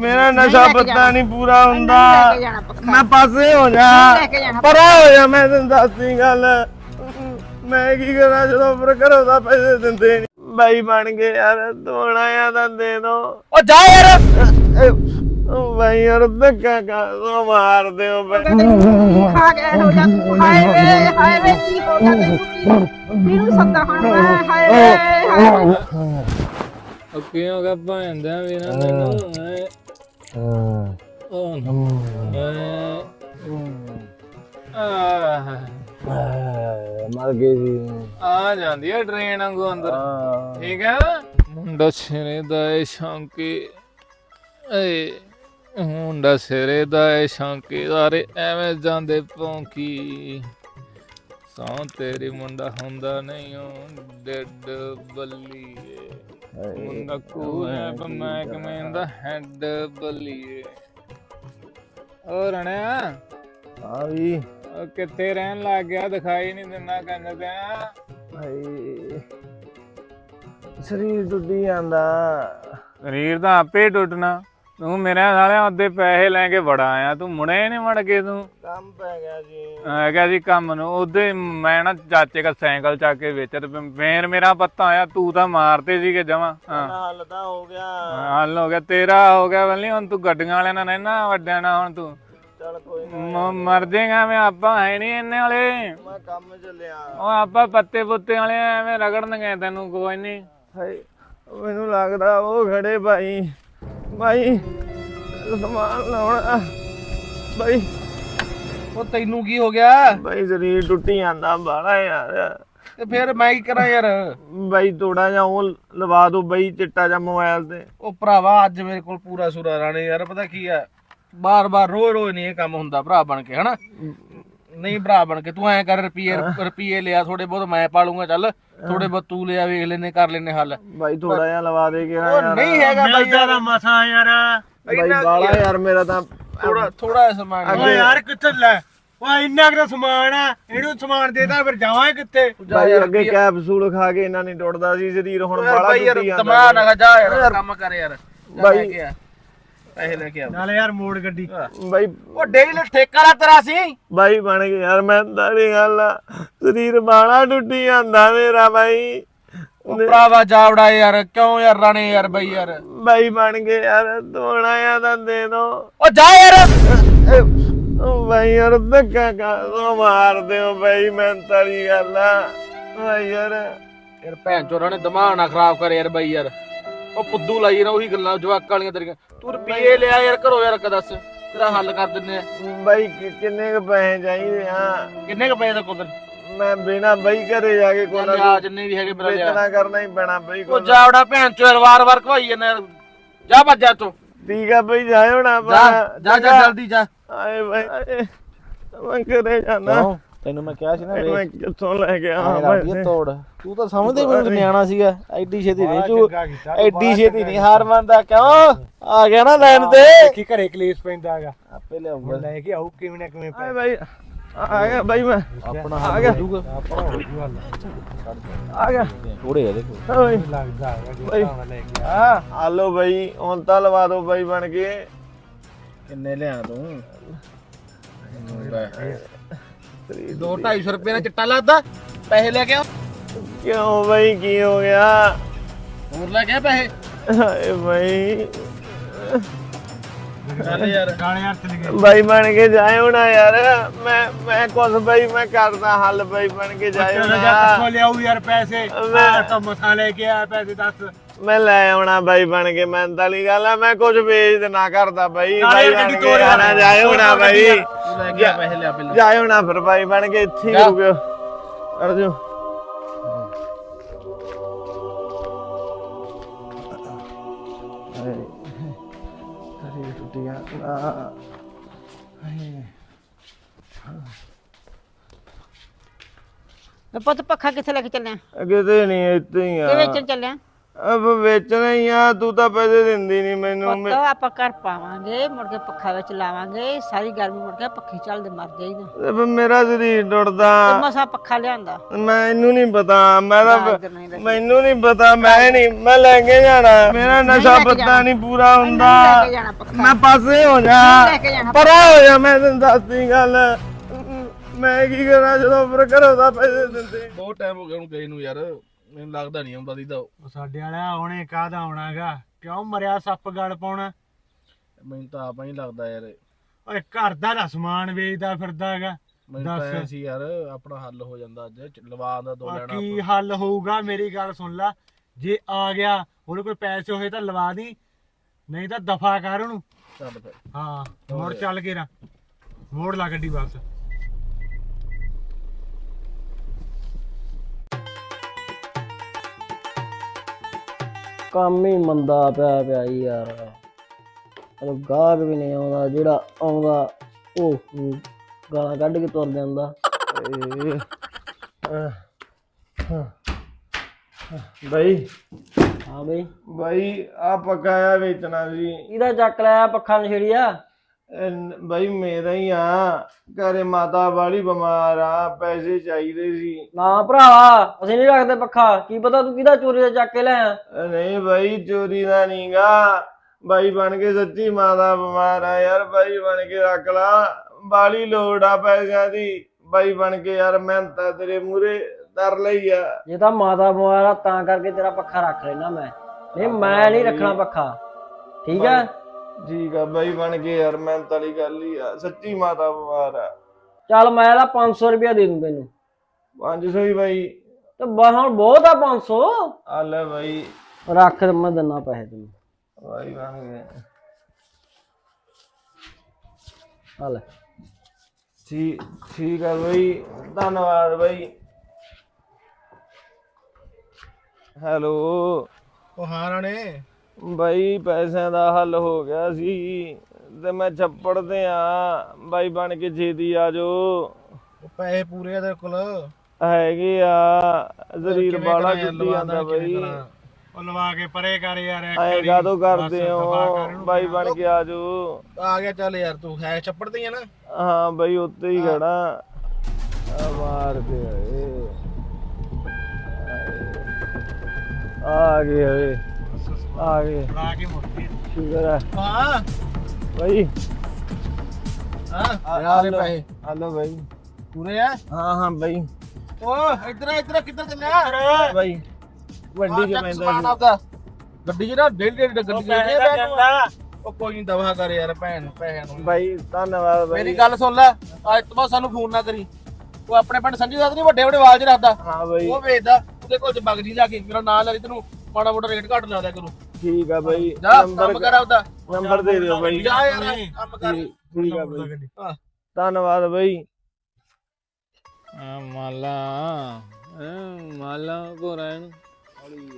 ਮੇਰਾ ਨਸ਼ਾ ਪਤਾ ਕੇ ਨਹੀਂ ਪੂਰਾ ਹੁੰਦਾ। ਮੈਂ ਪਾਸੇ ਹੋ ਜਾ। ਨਹੀਂ ਜਾਣਾ ਹੋ ਜਾ ਮੈਂ ਤੈਨੂੰ ਦੱਸਦੀ ਗੱਲ। ਮੈਂ ਕੀ ਕਰਾਂ ਜਦੋਂ ਪਰ ਘਰੋਂ ਦਾ ਪੈਸੇ ਦਿੰਦੇ ਨਹੀਂ ਬਾਈ ਬਣ ਗਏ ਯਾਰ ਦੋਣਾ ਆ ਤਾਂ ਦੇ ਦੋ। ਉਹ ਜਾ ਯਾਰ। ਬਾਈ ਯਾਰ ਧੱਕਾ ਕਾ ਮਾਰ ਦਿਓ ਬਾਈ। ਖਾ ਗਿਆ ਹੋ ਜਾ ਤੂੰ। ਹਾਏ ਵੇ ਹਾਏ ਵੇ ਕੀ ਹੋ ਗਿਆ ਤੈਨੂੰ? ਕੀ? ਮੈਨੂੰ ਸੱਦਾ ਹੁਣ ਮੈਂ? ਹਾਏ ਵੇ ਹਾਏ ਵੇ। ਉਹ ਕਿਉਂ ਗਾ ਭੈਣ ਦਾ ਵੀ ਨਾ ਮੈਨੂੰ ਹੈਂ? ਮਰ ਗਏ ਸੀ। ਆ ਜਾਂਦੀ ਹੈ ਟ੍ਰੇਨ ਵਾਂਗੂ ਅੰਦਰ। ਠੀਕ ਹੈ ਮੁੰਡਾ ਸਿਰੇ ਦਾ ਏ ਸ਼ੌਂਕੀ। ਏ ਮੁੰਡਾ ਸਿਰੇ ਦਾ ਏ ਸ਼ੌਂਕੀ। ਸਾਰੇ ਐਵੇਂ ਜਾਂਦੇ ਪੌਂਕੀ ਸੌ ਤੇਰੀ ਮੁੰਡਾ ਹੁੰਦਾ ਨਹੀਂ ਉਹ ਡੱਡ ਬੱਲੀ ਮੁੰਡਾ ਕੂ ਹੈ ਮੈਂ ਕਮੈਂਦਾ ਹੈਡ ਬੱਲੀਏ। ਓ ਰਣਿਆ। ਆ ਵੀ। ਉਹ ਕਿੱਥੇ ਰਹਿਣ ਲੱਗ ਗਿਆ? ਦਿਖਾਈ ਨਹੀਂ ਦਿੰਦਾ ਕੰਨ ਤੇ। ਭਾਈ ਸਰੀਰ ਟੁੱਟੀ ਜਾਂਦਾ। ਸਰੀਰ ਤਾਂ ਆਪੇ ਟੁੱਟਣਾ। ਤੂੰ ਮੇਰੇ ਸਾਲਿਆ ਉਹਦੇ ਪੈਸੇ ਲੈ ਕੇ ਬੜਾ ਆਇਆ ਤੂੰ ਮੁੜੇ ਨਹੀਂ ਮੜ ਕੇ ਤੂੰ। ਕੰਮ ਪੈ ਗਿਆ ਜੀ। ਹੈਗਾ ਜੀ ਕੰਮ ਨੂੰ ਉਹਦੇ ਮੈਂ ਨਾ ਚਾਚੇ ਦਾ ਸਾਈਕਲ ਚੱਕ ਕੇ ਵੇਚ ਤੇ ਫੇਰ ਮੇਰਾ ਪੱਤਾ ਆਇਆ ਤੂੰ ਤਾਂ ਮਾਰਤੇ ਸੀਗੇ ਜਮਾ ਹਾਂ। ਹੱਲ ਤਾਂ ਹੋ ਗਿਆ। ਹੱਲ ਹੋ ਗਿਆ ਤੇਰਾ ਹੋ ਗਿਆ ਬੱਲੀ ਹੁਣ ਤੂੰ ਗੱਡੀਆਂ ਵਾਲਿਆਂ ਨਾਲ ਰਹਿਣਾ ਵੱਡਿਆਂ ਨਾਲ ਹੁਣ ਤੂੰ। ਚੱਲ ਕੋਈ ਨਾ। ਮ- ਮਰ ਜਾਏਗਾ ਮੈਂ ਆਪਾਂ ਹੈ ਨਹੀਂ ਇੰਨੇ ਵਾਲੇ। ਮੈਂ ਕੰਮ ਚੱਲਿਆ। ਉਹ ਆਪਾਂ ਪੱਤੇ ਪੁੱਤੇ ਵਾਲੇ ਐਵੇਂ ਰਗੜਨਗੇ ਤੈਨੂੰ ਕੋਈ ਨਹੀਂ ਹਾਏ ਮੈਨੂੰ ਲੱਗਦਾ ਉਹ ਖੜੇ ਭਾਈ। ਭਾਈ ਸਮਾਨ ਲਾਉਣਾ ਭਾਈ ਉਹ ਤੈਨੂੰ ਕੀ ਹੋ ਗਿਆ? ਭਾਈ ਸਰੀਰ ਟੁੱਟੀ ਜਾਂਦਾ ਬਾਲਾ ਯਾਰ। ਤੇ ਫਿਰ ਮੈਂ ਕੀ ਕਰਾਂ ਯਾਰ? ਭਾਈ ਥੋੜਾ ਜਿਹਾ ਉਹ ਲਵਾ ਦੋ ਬਈ ਚਿੱਟਾ ਜਿਹਾ ਮੋਬਾਈਲ ਤੇ। ਉਹ ਭਰਾਵਾ ਅੱਜ ਮੇਰੇ ਕੋਲ ਪੂਰਾ ਸੁਰਾ ਰਾਣੇ ਯਾਰ ਪਤਾ ਕੀ ਆ? ਬਾਰ-ਬਾਰ ਰੋਜ਼-ਰੋਜ਼ ਨਹੀਂ ਇਹ ਕੰਮ ਹੁੰਦਾ ਭਰਾ ਬਣ ਕੇ ਹਨਾ? ਨਹੀਂ ਭਰਾ ਬਣ ਕੇ ਤੂੰ ਐਂ ਕਰ ਰੁਪਏ ਰੁਪਏ ਲਿਆ ਥੋੜੇ ਬਹੁਤ ਮੈਂ ਪਾਲੂੰਗਾ ਚੱਲ। ਥੋੜੇ ਬਹੁਤ ਤੂੰ ਲਿਆ ਵੇਖ ਲੈਨੇ ਕਰ ਲੈਨੇ ਹੱਲ। ਭਾਈ ਥੋੜਾ ਜਿਹਾ ਲਵਾ ਦੇ ਕੇ ਨਾ ਉਹ ਯਾਰ। ਨਹੀਂ ਹੈਗਾ ਬਾਈ ਯਾਰ। ਮਸਾਂ ਯਾਰ। ਭਾਈ ਬਾਲਾ ਯਾਰ। ਮੇਰਾ ਤਾਂ ਥੋੜਾ ਥੋੜਾ ਸਮਾਨ ਓ ਯਾਰ ਕਿੱਥੇ ਲੈ? ਓ ਇੰਨਾ ਕੁ ਤਾਂ ਸਮਾਨ ਆ। ਇਹਨੂੰ ਸਮਾਨ ਦੇਦਾ ਫਿਰ ਜਾਵਾਂ ਕਿੱਥੇ? ਭਾਈ ਅੱਗੇ ਕੈਪਸੂਲ ਖਾ ਕੇ ਇਹਨਾਂ ਨਹੀਂ ਟੁੱਟਦਾ ਸੀ ਸਰੀਰ ਹੁਣ ਬਾਲਾ ਬਾਈ ਯਾਰ ਟੁੱਟੀ ਜਾਂਦਾ ਨਾ ਜਾ ਯਾਰ ਕੰਮ ਕਰ ਯਾਰ। ਬਾਈ- ਲੈ ਕੇ ਆ। ਪੈਸੇ ਲੈ ਕੇ ਆ ਨਾਲੇ ਯਾਰ ਮੋੜ ਗੱਡੀ। ਭਾਈ ਉਹ ਡੇਲੀ ਠੇਕਾ ਲਾ ਤੇਰਾ ਸੀ। ਭਾਈ ਬਣ ਗਏ ਯਾਰ ਮੈਂ ਤਾੜੀ ਗੱਲ ਆ। ਸਰੀਰ ਬਾਲਾ ਟੁੱਟੀ ਜਾਂਦਾ ਮੇਰਾ ਭਾਈ ਉਹ ਭਰਾਵਾ ਜਾਵੜਾ ਯਾਰ ਕਿਉਂ ਯਾਰ ਰਾਣੇ ਯਾਰ ਬਈ ਯਾਰ? ਭਾਈ ਬਣ ਗਏ ਯਾਰ ਦੋਣਾ ਆ ਤਾਂ। ਦੇ ਦੋ ਉਹ ਜਾ ਯਾਰ। ਉਹ ਭਾਈ ਯਾਰ ਧੱਕਾ ਕਰ ਦੋ ਮਾਰ ਦਿਓ ਭਾਈ ਮੈਂ ਗੱਲ ਆ। ਭਾਈ ਯਾਰ। ਯਾਰ ਭੈਣ ਚੋਰਾਂ ਨੇ ਦਿਮਾਗ ਨਾ ਖਰਾਬ ਕਰ ਯਾਰ ਬਈ ਯਾਰ। ਉਹ ਪੁੱਦੂ ਲਾਈ ਨਾ ਉਹੀ ਗੱਲਾਂ ਜਵਾਕਾਂ ਵਾਲੀਆਂ ਤੇਰੀਆਂ। ਤੂੰ ਰੁਪਏ ਲਿਆ ਯਾਰ ਘਰੋਂ ਯਾਰ ਦੱਸ ਤੇਰਾ ਹੱਲ ਕਰ ਦਿੰਨੇ ਆ। ਕਿ- ਕਿੰਨੇ ਕ ਪੈਸੇ ਚਾਹੀਦੇ ਆ? ਕਿੰਨੇ ਕ ਪੈਸੇ ਦਾ ਕੋਲ ਮੈਂ ਬਿਨਾ ਬਈ ਘਰੇ ਜਾ ਕੇ ਕੋਨਾ ਲਿਆ ਜਿੰਨੇ ਵੀ ਹੈਗੇ ਮੇਰਾ ਲਿਆ ਵੇਚਣਾ ਕਰਨਾ ਹੀ ਪੈਣਾ ਬਈ ਉਹ ਜਾਵੜਾ ਭੈਣ ਚੋਰ ਵਾਰ ਵਾਰ ਖਵਾਈ ਜਾਂਦਾ ਯਾਰ। ਜਾ ਭੱਜ ਜਾ ਤੂੰ। ਠੀਕ ਆ ਬਈ ਜਾਇਓ ਨਾ ਜਾ ਜਾ ਜਾ ਜਲਦੀ ਜਾ। ਆਏ ਭਾਈ ਆਏ। ਮੈਂ ਘਰੇ ਜਾਣਾ। ਤੈਨੂੰ ਮੈਂ ਕਿਹਾ ਸੀ ਨਾ ਮੈਂ ਕਿੱਥੋਂ ਲੈ ਕੇ ਆਵਾਂ ਪੈਸੇ? ਤੋੜ ਤੂੰ ਤਾਂ ਸਮਝਦੇ ਮੈਨੂੰ ਨਿਆਣਾ ਸੀਗਾ ਐਡੀ ਛੇਤੀ ਨਹੀਂ ਤੂੰ ਐਡੀ ਛੇਤੀ ਨਹੀਂ ਹਾਰ ਮੰਨਦਾ ਕਿਉਂ? ਆ ਗਿਆ ਨਾ ਲਾਈਨ ਤੇ। ਕੀ ਘਰੇ ਕਲੇਸ਼ ਪੈਂਦਾ ਹੈਗਾ। ਆਪੇ ਲਿਆਊਗਾ। ਲੈ ਕੇ ਆਉ ਕਿਵੇਂ ਨਾ ਕਿਵੇਂ ਆਏ ਭਾਈ ਆ ਗਿਆ ਭਾਈ ਮੈਂ। ਆਪਣਾ ਆ ਗਿਆ। ਹੋ ਜਾਊਗਾ ਆ ਗਿਆ। ਥੋੜੇ ਆ ਦੇਖੋ ਓਏ ਲੱਗਦਾ ਭਾਈ। ਲੈ ਕੇ ਆ। ਹਾਲੋ ਭਾਈ ਹੁਣ ਤਾਂ ਲਵਾ ਦੋ ਭਾਈ ਬਣ ਕੇ। ਕਿੰਨੇ ਲਿਆ ਤੂੰ? 2 250 ਰੁਪਏ ਦਾ ਚਿੱਟਾ ਲੱਗਦਾ ਪੈਸੇ ਲੈ ਕੇ ਆ। ਕਿਉਂ ਭਾਈ ਕੀ ਹੋ ਗਿਆ? ਹੋਰ ਲੈ ਕੇ ਆ ਪੈਸੇ। ਹਾਏ ਚੱਲ ਯਾਰ। ਗਾਣੇ ਗਏ ਭਾਈ ਬਣ ਕੇ ਜਾਇਓ ਨਾ ਯਾਰ। ਮੈਂ ਮੈਂ ਕੁਛ ਭਾਈ ਮੈਂ ਕਰਦਾ ਹੱਲ ਭਾਈ ਬਣ ਕੇ ਜਾਇਓ ਚਲੋ ਜਾ ਨਾ ਕਿੱਥੋਂ ਲਿਆਉ ਯਾਰ ਪੈਸੇ। ਮੈਂ- ਆ ਤਾਂ ਮਸਾਂ ਲੈ ਕੇ ਆ ਪੈਸੇ ਦੱਸ। ਮੈਂ ਲੈ ਆਉਣਾ ਬਾਈ ਬਣ ਕੇ ਮੈਂ ਤਾਂ ਲਈ ਗੱਲ ਆ ਮੈਂ ਕੁਝ ਵੇਚ ਦੇਣਾ ਕਰਦਾ ਬਾਈ ਬਾਈ ਬਣ ਕੇ ਯਾਰ। ਆਣਾ ਜਾਇਓ ਨਾ ਬਾਈ। ਤੂੰ ਲੈ ਕੇ ਆ ਪੈਸੇ ਲਿਆ ਪਹਿਲਾਂ। ਜਾਇਓ ਨਾ ਫਿਰ ਬਾਈ ਬਣ ਕੇ ਇੱਥੇ ਹੀ। ਰੁਕਿਓ ਅੜ ਜਾਓ। ਅਰੇ ਟੁੱਟਿਆ ਆ ਪੁੱਤ ਪੱਖਾ ਕਿੱਥੇ ਲੈ ਕੇ ਚੱਲਿਆ? ਅੱਗੇ ਤੇ ਨਹੀਂ ਇੱਥੇ ਹੀ ਆ। ਵੇਚਣ ਚੱਲਿਆ? ਅਬ ਵੇਚਣਾ ਹੀ ਆ ਤੂੰ ਤਾਂ ਪੈਸੇ ਦਿੰਦੀ ਨਹੀਂ ਮੈਨੂੰ ਪੁੱਤ ਆਪਾਂ ਘਰ ਪਾਵਾਂਗੇ ਮੁੜ ਕੇ ਪੱਖਾ ਵਿੱਚ ਲਾਵਾਂਗੇ ਸਾਰੀ ਗਰਮੀ ਮੁੜ ਕੇ ਪੱਖੇ ਚੱਲਦੇ ਮਰ ਜਾਈਦਾ ਅਬ ਮੇਰਾ ਸਰੀਰ ਟੁੱਟਦਾ। ਤੇ ਮਸਾ ਪੱਖਾ ਲਿਆਂਦਾ। ਮੈਨੂੰ ਨਹੀਂ ਪਤਾ ਮੈਂ ਨਾ ਤਾਂ ਇੱਧਰ ਨਹੀਂ ਲੈ ਮੈਨੂੰ ਨਹੀਂ ਪਤਾ ਮੈਂ ਨਹੀਂ ਮੈਂ ਲੈ ਕੇ ਜਾਣਾ। ਮੇਰਾ ਨਸ਼ਾ ਲੈ ਕੇ ਪੱਤਾ ਜਾਣਾ। ਨਹੀਂ ਪੂਰਾ ਹੁੰਦਾ। ਲੈ ਕੇ ਜਾਣਾ ਪੱਖਾ। ਮੈਂ ਪਾਸੇ ਹੋ ਜਾ। ਲੈ ਕੇ ਜਾਣਾ ਪਰਾਂ ਹੋ ਜਾ ਮੈਂ ਤੈਨੂੰ ਦੱਸਦੀ ਗੱਲ। ਮੈਂ ਕੀ ਕਰਾਂ ਜਦੋਂ ਫਿਰ ਘਰੋਂ ਦਾ ਪੈਸੇ ਦਿੰਦੇ। ਬਹੁਤ ਟਾਈਮ ਹੋ ਗਿਆ ਉਹਨੂੰ ਗਏ ਨੂੰ ਯਾਰ। ਮੈਨੂੰ ਲੱਗਦਾ ਨਹੀਂ ਆਉਂਦਾ ਦੀਦਾ ਉਹ। ਸਾਡੇ ਵਾਲਾ ਹੁਣੇ ਕਾਹਦਾ ਆਉਣਾਗਾ? ਕਿਉਂ ਮਰਿਆ ਸੱਪ ਗਲ ਪਾਉਣਾ? ਮੈਨੂੰ ਤਾਂ ਆਪਾਂ ਹੀ ਲੱਗਦਾ ਯਾਰ। ਓਏ ਘਰ ਦਾ ਦਾ ਸਮਾਨ ਵੇਚਦਾ ਫਿਰਦਾ ਹੈਗਾ ਮੈਨੂੰ ਤਾਂ ਦੱਸ। ਐਂ ਸੀ ਯਾਰ ਆਪਣਾ ਹੱਲ ਹੋ ਜਾਂਦਾ ਅੱਜ ਚ- ਲਵਾ ਦਾ ਦੋ ਲੈਣਾ ਕੀ। ਹੱਲ ਹੋਊਗਾ? ਮੇਰੀ ਗੱਲ ਸੁਣ ਲੈ। ਜੇ ਆ ਗਿਆ ਉਹਦੇ ਕੋਲ ਪੈਸੇ ਹੋਏ ਤਾਂ ਲਵਾ ਦੀ। ਨਹੀਂ ਤਾਂ ਦਫਾ ਕਰ ਉਹਨੂੰ। ਚੱਲ ਫਿਰ। ਹਾਂ ਮੋੜ ਚੱਲ ਕੇ ਰਾ ਮੋੜ ਲਾ ਗੱਡੀ ਵਾਪਸ। ਕੰਮ ਹੀ ਮੰਦਾ ਪਿਆ ਪਿਆ ਈ ਯਾਰ। ਉਹ ਗਾਹਕ ਵੀ ਨਹੀਂ ਆਉਂਦਾ ਜਿਹੜਾ ਆਉਂਦਾ ਉਹ ਗਾਲਾਂ ਕੱਢ ਕੇ ਤੁਰ ਜਾਂਦਾ। ਬਾਈ। ਹਾਂ ਬਈ। ਬਾਈ ਆ ਪਕਾਇਆ ਵੇਚਣਾ ਸੀ ਇਹਦਾ ਚੱਕ ਲਿਆ ਪੱਖਾ ਨਸ਼ੇੜੀਆ ਬਾਈ ਮੇਰਾ ਹੀ ਆ। ਘਰੇ ਮਾਤਾ ਵਾਲੀ ਬਿਮਾਰ ਆ ਪੈਸੇ ਚਾਹੀਦੇ ਸੀ। ਨਾ ਭਰਾਵਾ ਅਸੀਂ ਨਹੀਂ ਰੱਖਦੇ ਪੱਖਾ। ਕੀ ਪਤਾ ਤੂੰ ਕਿਹਦਾ ਚੋਰੀ ਦਾ ਚੱਕ ਕੇ ਲਿਆ ਅ, ਨਹੀਂ ਬਾਈ ਚੋਰੀ ਦਾ ਨਹੀਂਗਾ। ਬਾਈ ਬਣ ਕੇ ਸੱਚੀ ਮਾਤਾ ਬਿਮਾਰ ਆ ਯਾਰ ਬਾਈ ਬਣ ਕੇ ਰੱਖ ਲਾ। ਬਾਲੀ ਲੋੜ ਆ ਪੈਸਿਆਂ ਦੀ। ਬਾਈ ਬਣ ਕੇ ਯਾਰ ਮੈਂ ਤਾਂ ਤੇਰੇ ਮੂਰੇ ਤਰ ਲਈ ਆ। ਜੇ ਤਾਂ ਮਾਤਾ ਬਿਮਾਰ ਆ ਤਾਂ ਕਰਕੇ ਤੇਰਾ ਪੱਖਾ ਰੱਖ ਲੈਣਾ ਮੈਂ। ਨਹੀਂ ਮੈਂ ਨਹੀਂ ਰੱਖਣਾ ਪੱਖਾ। ਠੀਕ ਹੈ ਠੀਕ ਆ ਬਾਈ ਬਣ ਕੇ ਯਾਰ ਮੈਂ ਤਲੀ ਗੱਲ ਹੀ ਆ ਸੱਚੀ ਮਾਤਾ ਬਿਮਾਰ ਆ। ਚੱਲ ਮੈਂ ਇਹਦਾ 500 ਰੁਪਇਆ ਦੇ ਦੂੰ ਤੈਨੂੰ। 500 ਹੀ ਬਾਈ। ਤੇ ਬਸ ਹੁਣ ਬਹੁਤ ਆ 500 ਆ ਲੈ ਬਾਈ। ਰੱਖ ਮੈਂ ਦਿੰਨਾ ਪੈਸੇ ਤੈਨੂੰ। ਬਾਈ ਬਣ ਗਏ। ਆ ਲੈ। ਠੀਕ ਠੀਕ ਆ ਬਾਈ ਧੰਨਵਾਦ ਬਾਈ। ਹੈਲੋ। ਉਹ ਹਾਂ ਰਾਣੇ। ਬਾਈ ਪੈਸਿਆਂ ਦਾ ਹੱਲ ਹੋ ਗਿਆ ਸੀ ਤੇ ਮੈਂ ਛੱਪੜ ਤੇ ਆ। ਬਾਈ ਬਣ ਕੇ ਛੇਤੀ ਆ ਜੋ ਉਹ ਪੈਸੇ ਪੂਰੇ ਆ ਤੇਰੇ ਕੋਲ। ਹੈਗੇ ਆ। ਕਿਵੇਂ ਬਾਲਾ ਕਰਾਂ ਯਾਰ, ਜੁੱਤੀ ਲਵਾ ਜਾਂਦਾ ਦਾਂ, ਕਿਵੇਂ ਬਾਈ? ਉਹ ਲਵਾ ਕੇ ਪਰੇ ਕਰ ਯਾਰ ਐਂ ਬਸ ਕਰਦੇ ਹੋ। ਬਾਈ ਬਣ ਕੇ ਆ ਜੋ ਆ ਗਿਆ ਚੱਲ ਯਾਰ ਤੂੰ ਹੈ ਛੱਪੜ ਤੇ ਆ ਨਾ। ਹਾਂ ਬਾਈ ਉੱਤੇ ਹੀ ਖੜਾ। ਆ ਮਾਰ ਕੇ ਏ ਆ ਗਏ ਓਏ ਆ ਗਏ। ਕੇ ਮੁੜਦੀ ਸ਼ੁਕਰ ਹੈ। ਹਾਂ। ਹਾਂ। ਹਲੋ ਪੂਰੇ ਆ? ਹਾਂ ਹਾਂ ਓ ਇੱਧਰ ਇੱਧਰ ਕਿੱਧਰ ਚੱਲਿਆ? ਵੱਡੀ ਗੱਡੀ ਡੇਢ ਡੇਢ ਗੱਡੀ ਉਹ ਕੋਈ ਨਹੀਂ ਦਵਾ ਕਰ ਯਾਰ ਭੈਣ ਪੈਸਿਆਂ ਨੂੰ। ਬਾਈ ਧੰਨਵਾਦ ਬਾਈ। ਮੇਰੀ ਗੱਲ ਸੁਣ ਲੈ। ਅੱਜ ਤੋਂ ਬਾਅਦ ਸਾਨੂੰ ਫੋਨ ਨਾ ਕਰੀ। ਉਹ ਆਪਣੇ ਪਿੰਡ ਸੰਜੂ ਦਾਦ ਨਹੀਂ ਵੱਡੇ ਵੱਡੇ ਵਾਲ ਚ ਰੱਖਦਾ। ਹਾਂ ਬਾਈ। ਉਹ ਵੇਚਦਾ। ਉਹਦੇ ਕੋਲ ਚ ਬਗ ਜੀ ਜਾ ਕੇ। ਮੇਰਾ ਨਾਂ ਲੈ ਲਈ ਤੈਨੂੰ। ਮਾੜਾ ਮੋਟਾ ਰੇਟ ਘੱਟ ਲਾ ਦਿਆ ਕਰੂ। ਠੀਕ ਆ ਬਾਈ। ਜਾ ਕੰਮ ਕਰ ਆਪਦਾ। ਨੰਬਰ ਦੇ ਦਿਓ ਬਾਈ। ਜਾ ਯਾਰ ਕੰਮ ਕਰ। ਠੀਕ ਆ ਬਾਈ। ਗੱਡੀ ਧੰਨਵਾਦ ਬਾਈ। ਆ ਮਾਲਾ ਮਾਲਾ ਕੋਰਨ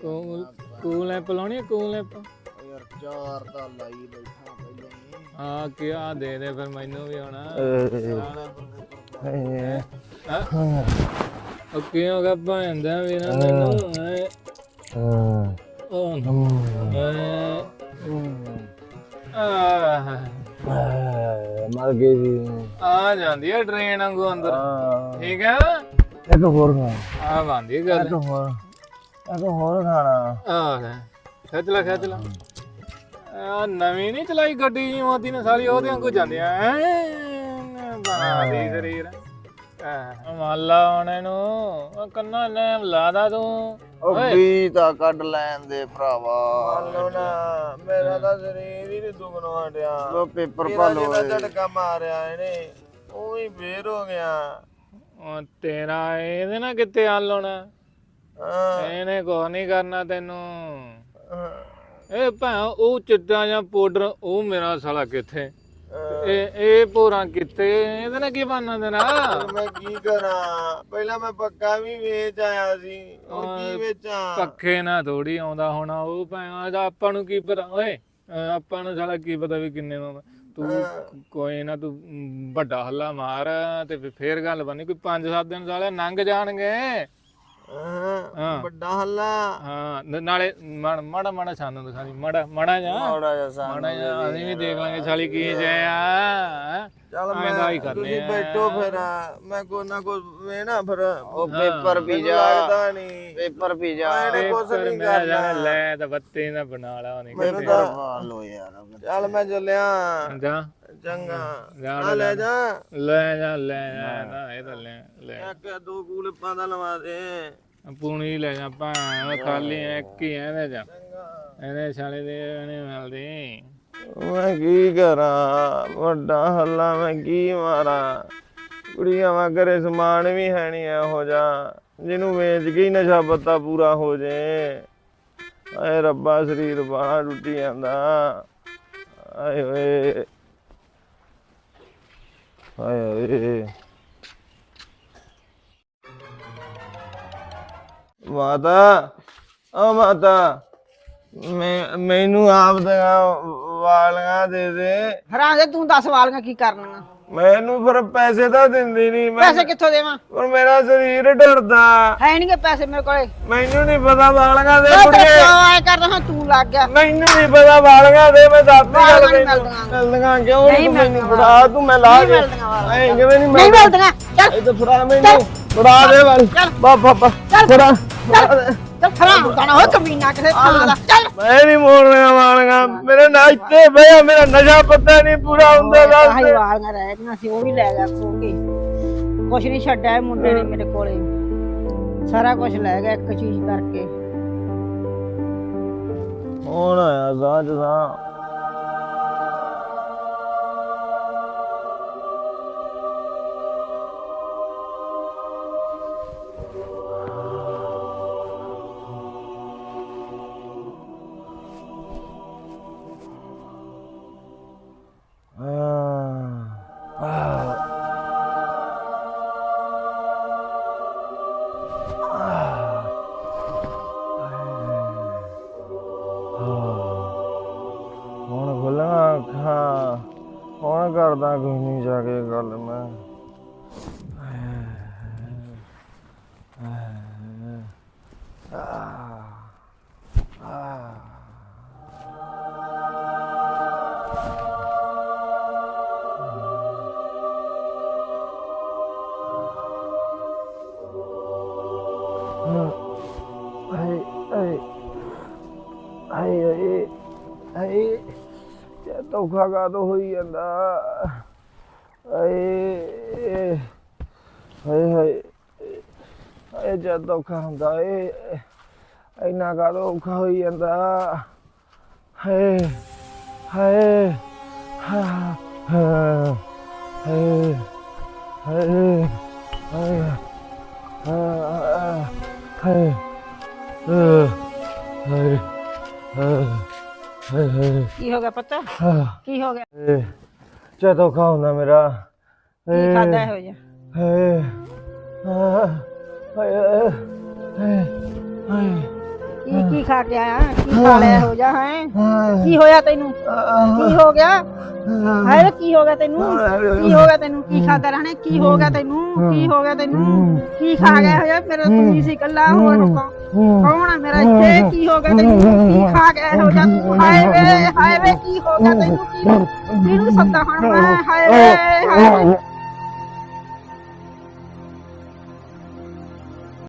ਕੂਲ ਕੂਲ ਐ ਪਲਾਉਣੀ ਕੂਲ ਐ ਯਾਰ ਚਾਰ ਦਾ ਲਾਈ ਬੈਠਾ ਪਹਿਲਾਂ। ਹੀ ਆ ਕੀ ਆ ਦੇ ਦੇ ਫਿਰ ਮੈਨੂੰ ਵੀ ਹੋਣਾ ਉਹ ਕੀ ਹੋ ਗਿਆ ਭੈਂਦਾ ਵੀ ਨਾ ਮੈਨੂੰ ਐ ਉਹ ਆ ਮਰ ਗਈ ਸੀ ਆ ਜਾਂਦੀ ਹੈ ਟ੍ਰੇਨ ਵਾਂਗੂ ਅੰਦਰ ਹਾਂ ਠੀਕ ਹੈ ਇੱਕ ਹੋਰ ਖਾ ਆ ਬੰਦੀ ਗੱਲ ਇੱਕ ਹੋਰ ਇੱਕ ਹੋਰ ਖਾਣਾ ਆ ਲੈ ਖਿੱਚ ਲੈ ਖਿੱਚ ਲੈ ਆ ਨਵੀਂ ਨਹੀਂ ਚਲਾਈ ਗੱਡੀ ਜੀ ਮੋਦੀ ਨੇ ਸਾਲੀ ਉਹਦੇ ਵਾਂਗੂ ਜਾਂਦੇ ਆ ਬਣਾ ਦੀ ਸਰੀਰ ਮਾਲਾ ਆਉਣੇ ਨੂੰ ਕੰਨਾਂ ਨੇ ਲਾਦਾ ਤੂੰ ਉਹ ਵੀ ਤਾਂ ਕੱਢ ਲੈਣ ਦੇ ਭਰਾਵਾ। ਮੰਨ ਨਾ ਮੇਰਾ ਤਾਂ ਸਰੀਰ ਹੀ ਨਹੀਂ ਦੁਖਣਾ ਹਟਿਆ ਉਹ ਪੇਪਰ ਭਾਲੋ ਝਟਕਾ ਮਾਰਿਆ ਇਹਨੇ ਉਹ ਹੀ ਫੇਰ ਹੋ ਗਿਆ। ਉਹ ਤੇਰਾ ਇਹਦੇ ਨਾਲ ਕਿੱਥੇ ਹੱਲ ਹੋਣਾ? ਹਾਂ, ਇਹਨੇ ਕੁਛ ਨਹੀਂ ਕਰਨਾ ਤੈਨੂੰ। ਇਹ ਭੈਣ ਉਹ ਚਿੱਟਾ ਜਾਂ ਪਾਊਡਰ ਉਹ ਮੇਰਾ ਸਾਲਾ ਕਿੱਥੇ? ਇਹ ਇਹ ਪੋਰਾਂ ਕਿੱਥੇ ਇਹਦੇ ਨਾਲ ਕੀ ਬਣਨਾ ਦੇਣਾ ਮੈਂ ਕੀ ਕਰਾਂ? ਪਹਿਲਾਂ ਮੈਂ ਪੱਕਾ ਵੀ ਵੇਚ ਆਇਆ ਸੀ ਹੁਣ ਕੀ ਵੇਚਾਂ? ਪੱਖੇ ਨਾਲ ਥੋੜੀ ਆਉਂਦਾ ਹੋਣਾ ਉਹ ਭੈਣ ਆਪਾਂ ਨੂੰ ਕੀ ਪਤਾ? ਓਏ ਆਪਾਂ ਨੂੰ ਸਾਲਾ ਕੀ ਪਤਾ ਵੀ ਕਿੰਨੇ ਦਾ ਤੂੰ ਕੋਈ ਨਾ ਤੂੰ ਵੱਡਾ ਹੱਲਾ ਮਾਰ ਤੇ ਫਿਰ- ਫੇਰ ਗੱਲ ਬਣੀ ਕੋਈ 5-7 ਦਿਨ ਸਾਲੇ ਲੰਘ ਜਾਣਗੇ। ਹਾਂ। ਵੱਡਾ ਹੱਲਾ ਹਾਂ ਨ- ਨਾਲੇ ਮਾੜਾ ਮਾੜਾ ਮਾੜਾ ਸਾਨੂੰ ਦਿਖਾ ਦੀ ਮਾੜਾ ਮਾੜਾ ਜਾ ਥੋੜਾ ਜਿਹਾ ਸਾਨ ਮਾੜਾ ਜਾ ਅਸੀਂ ਵੀ ਦੇਖ ਲਾਂਗੇ ਸਾਲੀ ਕੀ ਜਿਆ ਚੱਲ ਐਂ ਮੈਂ ਹੀ ਕਰਨੇ ਤੁਸੀਂ ਆ। ਬੈਠੋ ਫਿਰ। ਮੈਂ ਕੋਈ ਨਾ ਕੋਈ ਵੇਣਾ ਫਿਰ ਉਹ। ਪੇਪਰ ਵੀ ਮੈਨੂੰ ਜਾ। ਲੱਗਦਾ ਨਹੀਂ ਪੇਪਰ ਵੀ ਜਾ। ਇਹਨੇ ਕੁਛ ਪੇਪਰ ਨਹੀਂ ਮੈਂ ਜਾਣਾ ਕਰਨਾ। ਲੈ ਤਾਂ ਬੱਤੇ ਨਾ ਬਣਾ ਲਾ ਉਹਨੇ ਮੈਨੂੰ ਕਿਤੇ। ਤਾਂ ਪਾ ਲੋ ਯਾਰ। ਚੱਲ ਮੈਂ ਚੱਲਿਆ। ਜਾ। ਚੰਗਾ। ਆ ਲੈ ਜਾ। ਲੈ ਜਾ ਲੈ ਜਾ ਨਾ ਇਹ ਤਾਂ ਲੈ ਲੈ। ਇੱਕ ਦੋ ਕੂਲਪਾਂ ਦਾ ਲਵਾ ਦੇ। ਪੂਣੀ ਲੈ ਜਾ ਭਾਂ ਖਾਲੀ ਇੱਕ ਹੀ ਐ ਜਾ ਇਹਦੇ ਸਾਲੇ ਦੇ ਇਹਨੇ ਮਿਲਦੀ। ਮੈਂ ਕੀ ਕਰਾਂ? ਵੱਡਾ ਹੱਲਾ ਮੈਂ ਕੀ ਮਾਰਾਂ? ਕੁੜੀਆਂ ਵਾ ਘਰੇ ਸਮਾਨ ਵੀ ਹੈ ਨਹੀਂ ਇਹੋ ਜਾ ਜਿਹਨੂੰ ਵੇਚ ਕੇ ਹੀ ਨਸ਼ਾ ਪੱਤਾ ਪੂਰਾ ਹੋ ਜੇ। ਆਏ ਰੱਬਾ ਸਰੀਰ ਬਾਹਰ ਟੁੱਟੀ ਜਾਂਦਾ। ਆਏ ਓਏ। ਆਏ ਮਾਤਾ, ਓ ਮਾਤਾ, ਮੈਂ, ਮੈਨੂੰ ਆਪ ਦਾ ਵਾਲੀਆਂ ਦੇ ਦੇ। ਹਰਾਂ ਦੇ ਤੂੰ 10 ਵਾਲੀਆਂ ਕੀ ਕਰਨੀਆਂ? ਮੈਨੂੰ ਫਿਰ ਪੈਸੇ ਤਾਂ ਦਿੰਦੀ ਨਹੀਂ ਮੈਂ ਪੈਸੇ ਕਿੱਥੋਂ ਦੇਵਾਂ? ਪਰ ਮੇਰਾ ਸਰੀਰ ਡਰਦਾ। ਹੈ ਨਹੀਂਗੇ ਪੈਸੇ ਮੇਰੇ ਕੋਲੇ। ਮੈਨੂੰ ਨਹੀਂ ਪਤਾ ਵਾਲੀਆਂ ਦੇ ਉਹ ਤੇਰੇ ਪਿਓ ਆਏ ਕਰਦਾ ਹਾਂ ਤੂੰ ਲੱਗ ਗਿਆ। ਮੈਨੂੰ ਨਹੀਂ ਪਤਾ ਵਾਲੀਆਂ ਦੇ ਮੈਂ ਦੱਸਦੀ ਗੱਲ ਵਾਲੀਆਂ ਨੀ ਮੈਨੂੰ ਮਿਲਦੀਆਂ। ਮਿਲਦੀਆਂ ਕਿਉਂ? ਨਹੀਂ ਨਹੀਂ ਮੈਨੂੰ ਮਿਲਦੀਆਂ। ਫੜਾ ਤੂੰ ਮੈਂ ਲਾ ਨਹੀਂ ਦੇ ਮਿਲਦੀਆਂ ਵਾਲੀਆਂ। ਐਂ ਕਿਵੇਂ ਨਹੀਂ ਨਹੀਂ ਮਿਲਦੀਆਂ? ਚੱਲ। ਇਹ ਤਾਂ ਫੜਾ ਮੈਨੂੰ। ਫੜਾ ਦੇ ਵਾਲੀ। ਚੱਲ। ਬਾਬਾ ਬਾਬਾ ਚੱਲ। ਫੜਾ। ਚੱਲ। ਚੱਲ ਖੜਾ ਹੁੰਦਾ ਨਾ ਹੋ ਕਮੀਨਾ ਕਿਸੇ ਥਾਂ ਦਾ ਚੱਲ। ਮੈਂ ਨਹੀਂ ਮੋੜਨੀਆਂ ਵਾਲੀਆਂ ਮੇਰੇ ਨਾਲ ਇੱਥੇ ਬਈਆ ਮੇਰਾ ਨਸ਼ਾ ਪੱਤਾ ਨਹੀਂ ਪੂਰਾ ਹੁੰਦਾ ਦੱਸ। ਵਾਲੀਆਂ ਰਹਿ ਗਈਆਂ ਸੀ ਉਹ ਵੀ ਲੈ ਗਿਆ ਖੋ ਕੇ। ਕੁਛ ਨਹੀਂ ਛੱਡਿਆ ਇਹ ਮੁੰਡੇ ਨੇ ਮੇਰੇ ਕੋਲੇ। ਸਾਰਾ ਕੁਝ ਲੈ ਗਿਆ ਇੱਕ ਚੀਜ਼ ਕਰਕੇ। ਹੁਣ ਆਇਆ ਸਾਂਝ ਸਾਂ ਕਰਦਾ ਕੋਈ ਨਹੀਂ ਜਾ ਕੇ ਗੱਲ ਮੈਂ। ਆਏ ਆਏ ਆਏ ਆਏ ਆਏ ਇਹ ਧੋਖਾ ਕਾ ਤੋਂ ਹੋਈ ਜਾਂਦਾ ਆਏ ਹਾਏ ਹਾਏ ਜਦ ਧੋਖਾ ਹੁੰਦਾ ਏ ਇੰਨਾ ਕਾ ਔਖਾ ਹੋਈ ਜਾਂਦਾ। ਹਾਏ ਹਾਏ ਹਾ ਹਾ ਹਾਏ ਹਾਏ ਹਾਏ ਹਾਏ ਹਾਏ ਹਾਏ ਕੀ ਹੋ ਗਿਆ ਪੁੱਤ? ਕੀ ਹੋ ਗਿਆ? ਜੇ ਧੋਖਾ ਹੁੰਦਾ ਮੇਰਾ। ਕੀ ਖਾਦਾ ਇਹੋ ਜਿਹਾ? ਹਾਏ ਹਾਏ ਹਾਏ ਹਾਏ ਕੀ ਕੀ ਖਾ ਕੇ ਆਇਆ? ਕੀ ਖਾ ਲਿਆ ਇਹੋ ਜਿਹਾ ਹੈ? ਕੀ ਹੋਇਆ ਤੈਨੂੰ? ਕੀ ਹੋ ਗਿਆ? ਹਾਏ ਕੀ ਹੋ ਗਿਆ ਤੈਨੂੰ? ਕੀ ਹੋ ਗਿਆ ਤੈਨੂੰ? ਕੀ ਖਾਦਾ ਰਹਿਣੇ ਕੀ ਹੋ ਗਿਆ ਤੈਨੂੰ? ਕੀ ਹੋ ਗਿਆ ਤੈਨੂੰ? ਕੀ ਖਾ ਗਿਆ ਹੋਇਆ? ਮੇਰਾ ਤੂੰ ਹੀ ਸੀ ਕੱਲਾ ਹੋਰ ਕੌਣ? ਕੌਣ ਆ ਮੇਰਾ ਇੱਥੇ? ਕੀ ਹੋ ਗਿਆ ਤੈਨੂੰ? ਕੀ ਖਾ ਗਿਆ ਹਾਏ ਵੇ ਹਾਏ ਵੇ ਕੀ ਹੋ ਗਿਆ ਤੈਨੂੰ? ਕੀ ਕਿਹਨੂੰ ਸੱਦਾ ਹੁਣ? ਮੈਂ ਹਾਏ ਵੇ ਹਾਏ